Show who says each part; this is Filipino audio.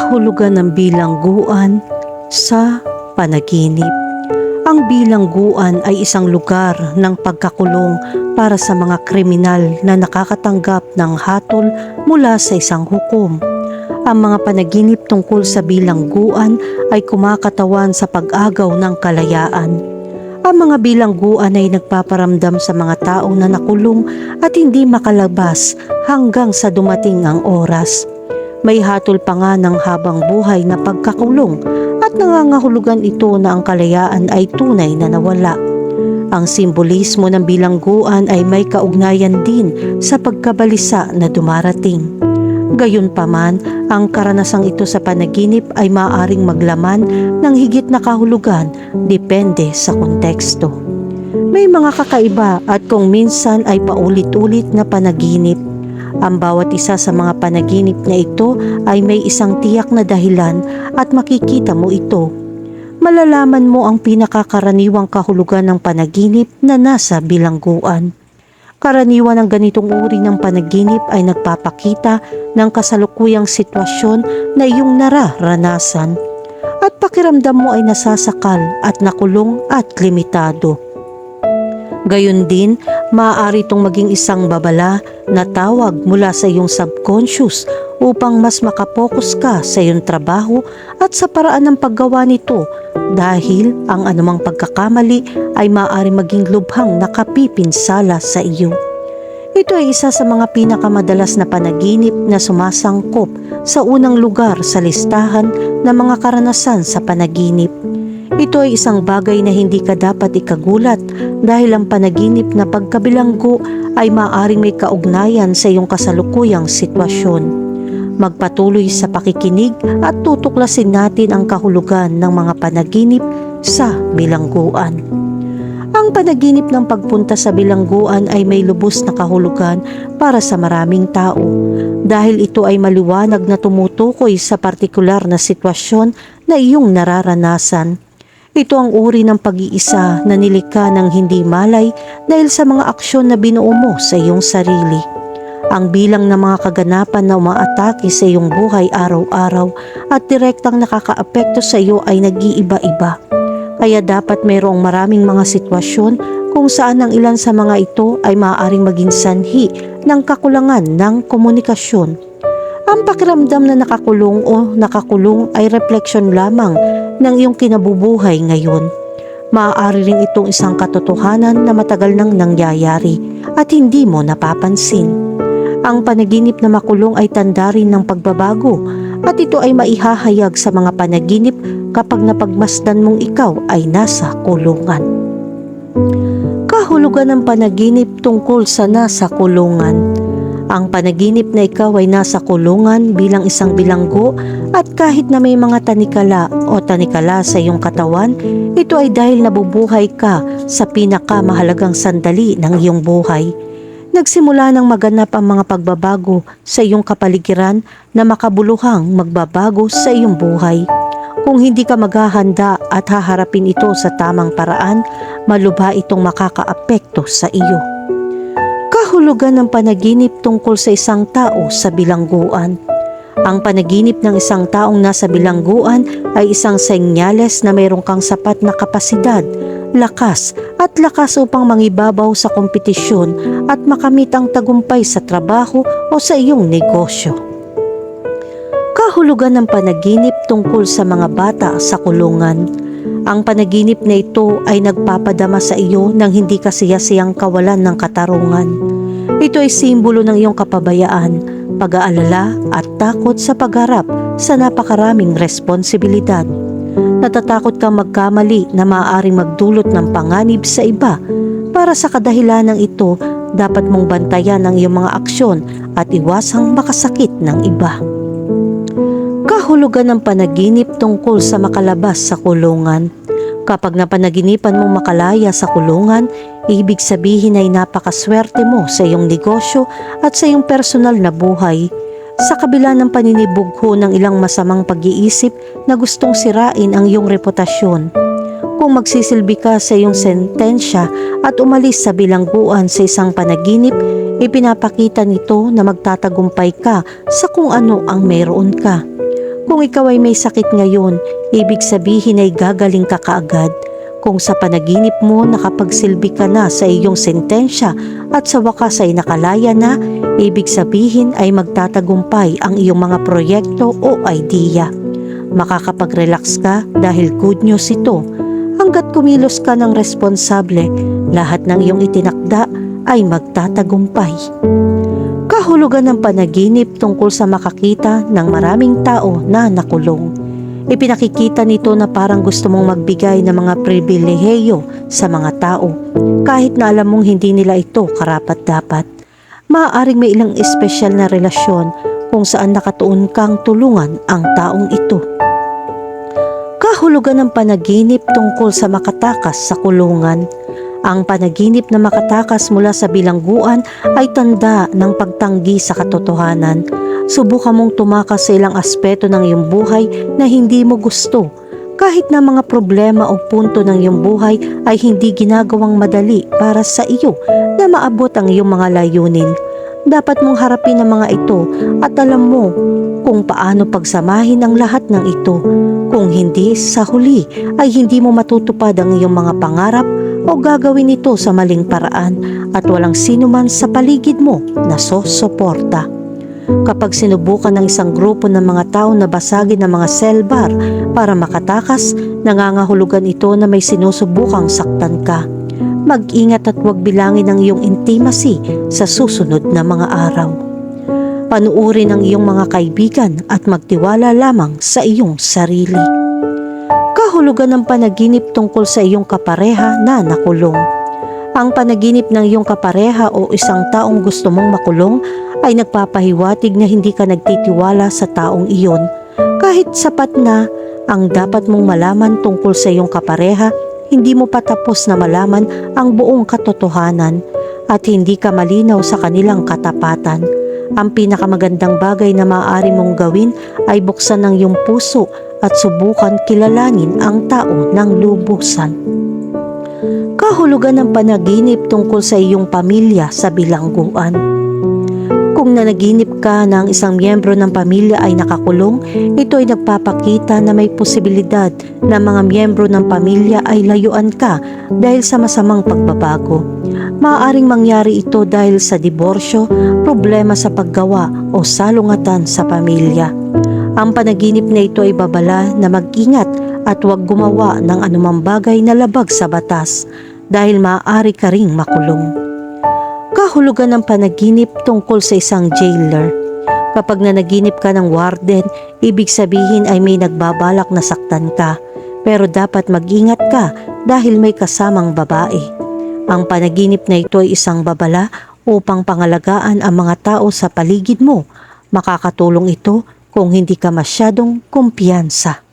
Speaker 1: kahulugan ng bilangguan sa panaginip. Ang bilangguan ay isang lugar ng pagkakulong para sa mga kriminal na nakakatanggap ng hatol mula sa isang hukom. Ang mga panaginip tungkol sa bilangguan ay kumakatawan sa pag-agaw ng kalayaan. Ang mga bilangguan ay nagpaparamdam sa mga taong na nakulong at hindi makalabas hanggang sa dumating ang oras. May hatol pa nga ng habang buhay na pagkakulong at nangangahulugan ito na ang kalayaan ay tunay na nawala. Ang simbolismo ng bilangguan ay may kaugnayan din sa pagkabalisa na dumarating. Gayunpaman, ang karanasang ito sa panaginip ay maaaring maglaman ng higit na kahulugan depende sa konteksto. May mga kakaiba at kung minsan ay paulit-ulit na panaginip. Ang bawat isa sa mga panaginip na ito ay may isang tiyak na dahilan at makikita mo ito. Malalaman mo ang pinakakaraniwang kahulugan ng panaginip na nasa bilangguan. Karaniwan ng ganitong uri ng panaginip ay nagpapakita ng kasalukuyang sitwasyon na iyong nararanasan at pakiramdam mo ay nasasakal at nakulong at limitado. Gayon din, maaari itong maging isang babala na tawag mula sa iyong subconscious upang mas makapokus ka sa iyong trabaho at sa paraan ng paggawa nito dahil ang anumang pagkakamali ay maaari maging lubhang nakapipinsala sa iyo. Ito ay isa sa mga pinakamadalas na panaginip na sumasangkop sa unang lugar sa listahan ng mga karanasan sa panaginip. Ito ay isang bagay na hindi ka dapat ikagulat dahil ang panaginip na pagkabilanggo ay maaaring may kaugnayan sa iyong kasalukuyang sitwasyon. Magpatuloy sa pakikinig at tutuklasin natin ang kahulugan ng mga panaginip sa bilangguan. Ang panaginip ng pagpunta sa bilangguan ay may lubos na kahulugan para sa maraming tao dahil ito ay maliwanag na tumutukoy sa partikular na sitwasyon na iyong nararanasan. Ito ang uri ng pag-iisa na nilikha ng hindi malay dahil sa mga aksyon na binuo mo sa iyong sarili. Ang bilang ng mga kaganapan na umaatake sa iyong buhay araw-araw at direktang nakakaapekto sa iyo ay nag-iiba-iba. Kaya dapat mayroong maraming mga sitwasyon kung saan ang ilan sa mga ito ay maaaring maging sanhi ng kakulangan ng komunikasyon. Ang pakiramdam na nakakulong o nakakulong ay refleksyon lamang ng iyong kinabubuhay ngayon. Maaari rin itong isang katotohanan na matagal nang nangyayari at hindi mo napapansin. Ang panaginip na makulong ay tanda rin ng pagbabago at ito ay maihahayag sa mga panaginip kapag napagmasdan mong ikaw ay nasa kulungan. Kahulugan ng panaginip tungkol sa nasa kulungan. Ang panaginip na ikaw ay nasa kulungan bilang isang bilanggo at kahit na may mga tanikala o tanikala sa iyong katawan, ito ay dahil nabubuhay ka sa pinakamahalagang sandali ng iyong buhay. Nagsimula ng maganap ang mga pagbabago sa iyong kapaligiran na makabuluhang magbabago sa iyong buhay. Kung hindi ka maghahanda at haharapin ito sa tamang paraan, malubha itong makakaapekto sa iyo. Kahulugan ng panaginip tungkol sa isang tao sa bilangguan. Ang panaginip ng isang taong nasa bilangguan ay isang senyales na mayroon kang sapat na kapasidad, lakas at lakas upang mangibabaw sa kompetisyon at makamit ang tagumpay sa trabaho o sa iyong negosyo. Kahulugan ng panaginip tungkol sa mga bata sa kulungan. Ang panaginip na ito ay nagpapadama sa iyo ng hindi kasiyasiyang kawalan ng katarungan. Ito ay simbolo ng iyong kapabayaan, pag-aalala at takot sa pagharap sa napakaraming responsibilidad. Natatakot kang magkamali na maaaring magdulot ng panganib sa iba. Para sa kadahilanang ito, dapat mong bantayan ang iyong mga aksyon at iwasang makasakit ng iba. Kahulugan ng panaginip tungkol sa makalabas sa kulungan. Kapag napanaginipan mong makalaya sa kulungan, ibig sabihin ay napakaswerte mo sa iyong negosyo at sa iyong personal na buhay. Sa kabila ng paninibugho ng ilang masamang pag-iisip na gustong sirain ang iyong reputasyon. Kung magsisilbi ka sa iyong sentensya at umalis sa bilangguan sa isang panaginip, ipinapakita nito na magtatagumpay ka sa kung ano ang mayroon ka. Kung ikaw ay may sakit ngayon, ibig sabihin ay gagaling ka kaagad. Kung sa panaginip mo nakapagsilbi ka na sa iyong sentensya at sa wakas ay nakalaya na, ibig sabihin ay magtatagumpay ang iyong mga proyekto o idea. Makakapag-relax ka dahil good news ito. Hanggat kumilos ka ng responsable, lahat ng iyong itinakda ay magtatagumpay. Kahulugan ng panaginip tungkol sa makakita ng maraming tao na nakulong. Ipinakikita nito na parang gusto mong magbigay ng mga pribileheyo sa mga tao kahit na alam mong hindi nila ito karapat-dapat. Maaaring may ilang espesyal na relasyon kung saan nakatuon kang tulungan ang taong ito. Kahulugan ng panaginip tungkol sa makatakas sa kulungan. Ang panaginip na makatakas mula sa bilangguan ay tanda ng pagtanggi sa katotohanan. Subukan mong tumakas sa ilang aspeto ng iyong buhay na hindi mo gusto. Kahit na mga problema o punto ng iyong buhay ay hindi ginagawang madali para sa iyo na maabot ang iyong mga layunin. Dapat mong harapin ang mga ito at alam mo kung paano pagsamahin ang lahat ng ito. Kung hindi, sa huli ay hindi mo matutupad ang iyong mga pangarap o gagawin ito sa maling paraan at walang sino man sa paligid mo na sosuporta. Kapag sinubukan ng isang grupo ng mga tao na basagin ng mga cell bar para makatakas, nangangahulugan ito na may sinusubukang saktan ka. Mag-ingat at huwag bilangin ang iyong intimacy sa susunod na mga araw. Panuorin ang iyong mga kaibigan at magtiwala lamang sa iyong sarili. Kahulugan ng panaginip tungkol sa iyong kapareha na nakulong. Ang panaginip ng iyong kapareha o isang taong gusto mong makulong ay nagpapahiwatig na hindi ka nagtitiwala sa taong iyon. Kahit sapat na ang dapat mong malaman tungkol sa iyong kapareha, hindi mo pa tapos na malaman ang buong katotohanan at hindi ka malinaw sa kanilang katapatan. Ang pinakamagandang bagay na maaari mong gawin ay buksan ang iyong puso at subukan kilalanin ang tao ng lubusan. Kahulugan ng panaginip tungkol sa iyong pamilya sa bilangguan. Kung nanaginip ka na ang isang miyembro ng pamilya ay nakakulong, ito ay nagpapakita na may posibilidad na mga miyembro ng pamilya ay layuan ka dahil sa masamang pagbabago. Maaaring mangyari ito dahil sa diborsyo, problema sa paggawa o salungatan sa pamilya. Ang panaginip na ito ay babala na mag-ingat at huwag gumawa ng anumang bagay na labag sa batas dahil maaari ka ring makulong. Kahulugan ng panaginip tungkol sa isang jailer. Kapag nanaginip ka ng warden, ibig sabihin ay may nagbabalak na saktan ka. Pero dapat mag-ingat ka dahil may kasamang babae. Ang panaginip na ito ay isang babala upang pangalagaan ang mga tao sa paligid mo. Makakatulong ito kung hindi ka masyadong kumpiyansa.